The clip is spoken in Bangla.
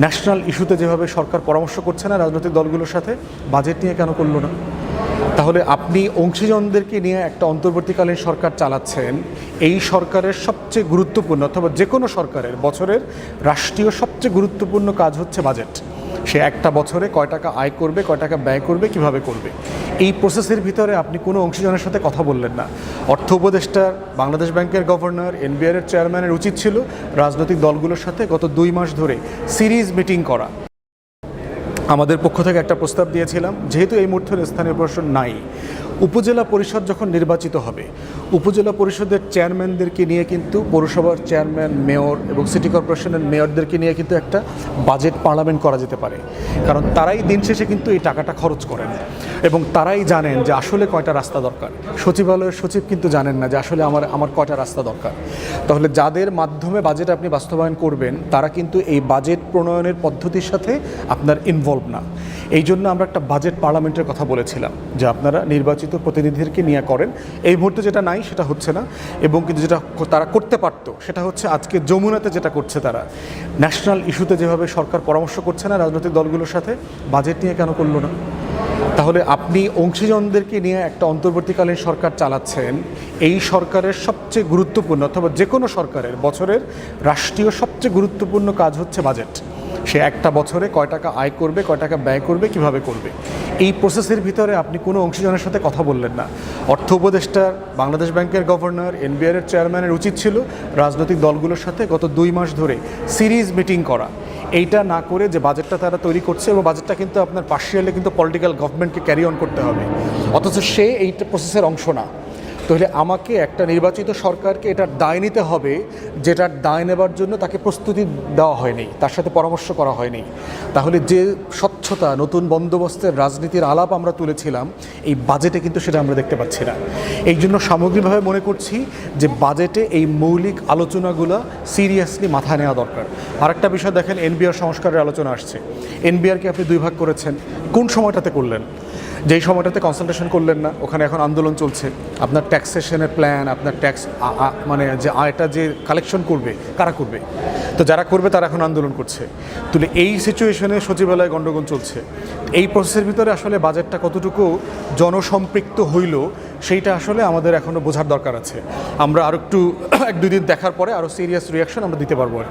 ন্যাশনাল ইস্যুতে যেভাবে সরকার পরামর্শ করছে না রাজনৈতিক দলগুলোর সাথে বাজেট নিয়ে কেন করল না? তাহলে আপনি অংশীজনদেরকে নিয়ে একটা অন্তর্বর্তীকালীন সরকার চালাচ্ছেন, এই সরকারের সবচেয়ে গুরুত্বপূর্ণ অথবা যে কোনো সরকারের বছরের রাষ্ট্রীয় সবচেয়ে গুরুত্বপূর্ণ কাজ হচ্ছে বাজেট সে একটা বছরে কয় টাকা আয় করবে, কয় টাকা ব্যয় করবে, কীভাবে করবে? এই প্রসেসের ভিতরে আপনি কোনো অংশীজনের সাথে কথা বললেন না। অর্থ উপদেষ্টার বাংলাদেশ ব্যাংকের গভর্নর, এনবিআর এর চেয়ারম্যানের উচিত ছিল রাজনৈতিক দলগুলোর সাথে গত দুই মাস ধরে সিরিজ মিটিং করা। আমাদের পক্ষ থেকে একটা প্রস্তাব দিয়েছিলাম, যেহেতু এই মুহূর্তে স্থানীয় প্রশাসন নাই উপজেলা পরিষদ যখন নির্বাচিত হবে, উপজেলা পরিষদের চেয়ারম্যানদেরকে নিয়ে কিন্তু পৌরসভার চেয়ারম্যান, মেয়র এবং সিটি কর্পোরেশনের মেয়রদেরকে নিয়ে কিন্তু একটা বাজেট পার্লামেন্ট করা যেতে পারে। কারণ তারাই দিন শেষে কিন্তু এই টাকাটা খরচ করেন এবং তারাই জানেন যে আসলে কয়টা রাস্তা দরকার। সচিবালয়ের সচিব কিন্তু জানেন না যে আসলে আমার আমার কয়টা রাস্তা দরকার। তাহলে যাদের মাধ্যমে বাজেট আপনি বাস্তবায়ন করবেন, তারা কিন্তু এই বাজেট প্রণয়নের পদ্ধতির সাথে আপনার ইনভলভ না। এই জন্য আমরা একটা বাজেট পার্লামেন্টের কথা বলেছিলাম যে আপনারা নির্বাচিত প্রতিনিধিদেরকে নিয়ে করেন। এই মুহূর্তে যেটা নাই সেটা হচ্ছে না। এবং কিন্তু যেটা তারা করতে পারতো, সেটা হচ্ছে আজকে যমুনাতে যেটা করছে তারা। ন্যাশনাল ইস্যুতে যেভাবে সরকার পরামর্শ করছে না রাজনৈতিক দলগুলোর সাথে, বাজেট নিয়ে কেন করল না? তাহলে আপনি অংশীজনদেরকে নিয়ে একটা অন্তর্বর্তীকালীন সরকার চালাচ্ছেন, এই সরকারের সবচেয়ে গুরুত্বপূর্ণ অথবা যে কোনো সরকারের বছরের রাষ্ট্রীয় সবচেয়ে গুরুত্বপূর্ণ কাজ হচ্ছে বাজেট। সে একটা বছরে কয় টাকা আয় করবে, কয় টাকা ব্যয় করবে, কীভাবে করবে? এই প্রসেসের ভিতরে আপনি কোনো অংশীজনের সাথে কথা বললেন না। অর্থ উপদেষ্টার বাংলাদেশ ব্যাংকের গভর্নর, এনবিআর এর চেয়ারম্যানের উচিত ছিল রাজনৈতিক দলগুলোর সাথে গত দুই মাস ধরে সিরিজ মিটিং করা। এইটা না করে যে বাজেটটা তারা তৈরি করছে এবং বাজেটটা কিন্তু আপনার পার্শিয়ালি কিন্তু পলিটিক্যাল গভর্নমেন্টকে ক্যারি অন করতে হবে। অথচ সে এই প্রসেসের অংশ না। তাহলে আমাকে একটা নির্বাচিত সরকারকে এটার দায় নিতে হবে যেটার দায় নেবার জন্য তাকে প্রস্তুতি দেওয়া হয়নি, তার সাথে পরামর্শ করা হয়নি। তাহলে যে স্বচ্ছতা, নতুন বন্দোবস্তের রাজনীতির আলাপ আমরা তুলেছিলাম, এই বাজেটে কিন্তু সেটা আমরা দেখতে পাচ্ছি না। এই জন্য সামগ্রিকভাবে মনে করছি যে বাজেটে এই মৌলিক আলোচনাগুলো সিরিয়াসলি মাথায় নেওয়া দরকার। আরেকটা বিষয় দেখেন এনবিআর সংস্কারের আলোচনা আসছে। এনবিআরকে আপনি দুই ভাগ করেছেন। কোন সময়টাতে করলেন? যেই সময়টাতে কনসেন্ট্রেশন করলেন না, ওখানে এখন আন্দোলন চলছে। আপনার ট্যাক্সেশনের প্ল্যান আপনার ট্যাক্স মানে যে আয়টা যে কালেকশন করবে, কারা করবে? তো যারা করবে তারা এখন আন্দোলন করছে। তাহলে এই সিচুয়েশনে সচিবালয়ে গণ্ডগোল চলছে। এই প্রসেসের ভিতরে আসলে বাজেটটা কতটুকু জনসম্পৃক্ত হইল, সেইটা আসলে আমাদের এখনও বোঝার দরকার আছে। আমরা আরও একটু এক দুই দিন দেখার পরে আরও সিরিয়াস রিয়াকশন আমরা দিতে পারব আর কি।